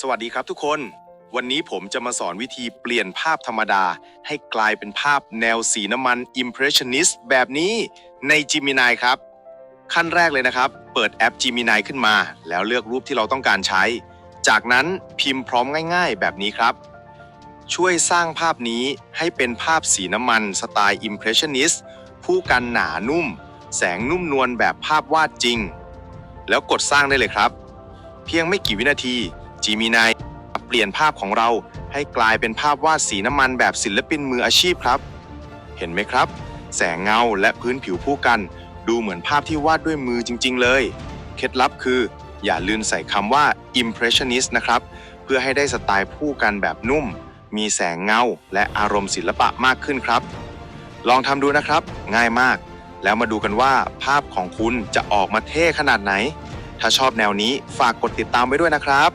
สวัสดีครับทุกคน วันนี้ผมจะมาสอนวิธีเปลี่ยนภาพธรรมดา ให้กลายเป็นภาพแนวสีน้ำมัน Impressionist แบบนี้ใน Gemini ครับ ขั้นแรกเลยนะครับ เปิดแอป Gemini ขึ้นมา แล้วเลือกรูปที่เราต้องการใช้ จากนั้นพิมพ์พร้อมง่าย ๆ แบบนี้ครับ ช่วยสร้างภาพนี้ให้เป็นภาพสีน้ำมันสไตล์ Impressionist ผู้กันหนานุ่ม แสงนุ่มนวลแบบภาพวาดจริง แล้วกดสร้างได้เลยครับ เพียงไม่กี่วินาที Gemini เปลี่ยนภาพของเราให้กลายเป็นภาพวาดสีน้ำมันแบบศิลปินมืออาชีพครับ เห็นไหมครับ แสงเงาและพื้นผิวผู้กัน ดูเหมือนภาพที่วาดด้วยมือจริง ๆ เลย เคล็ดลับคือ อย่าลืมใส่คำว่า impressionist นะครับ เพื่อให้ได้สไตล์ผู้กันแบบนุ่ม มีแสงเงาและอารมณ์ศิลปะมากขึ้นครับ ลองทำดูนะครับ ง่ายมาก แล้วมาดูกันว่าภาพของคุณจะออกมาเท่ขนาดไหน ถ้าชอบแนวนี้ฝากกดติดตามไว้ด้วยนะครับ